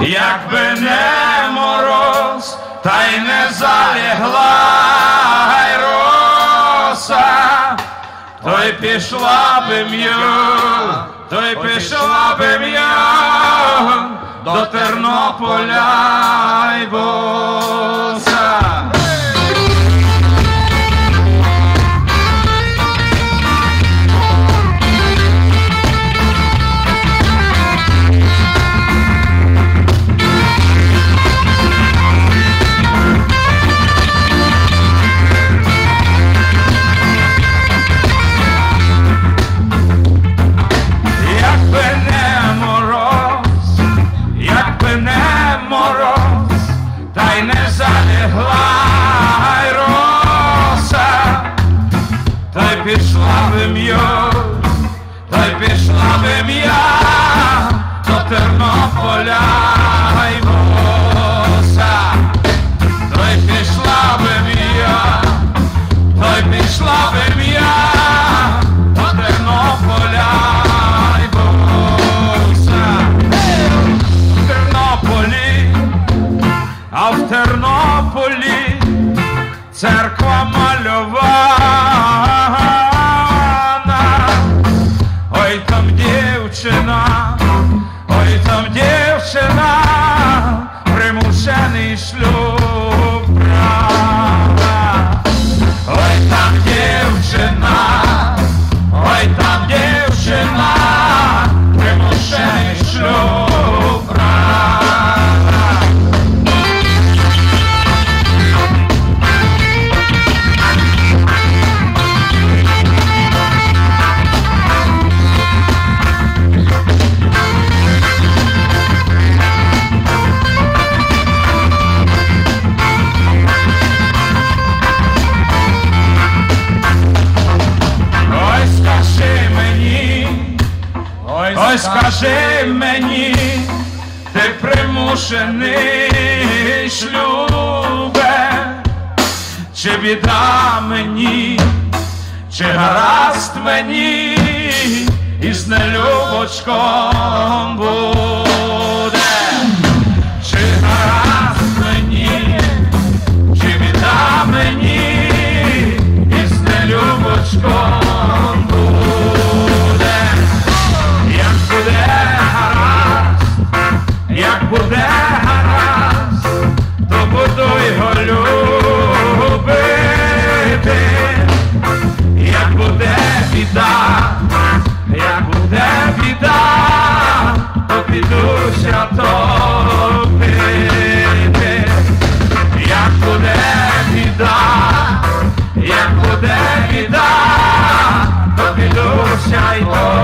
Якби не мороз, та й не залягла й роса, то й пішла би м'ю, то й пішла би м'ю до Тернополя й боса. Якби не мороз, та й не залягла роса, та й пішла би м'юз, та й пішла би м'я до Тернополя й й пішла би м'я, та пішла би скажи мені, ти примушений шлюбе, чи біда мені, чи гаразд мені, із нелюбочком буде, shine.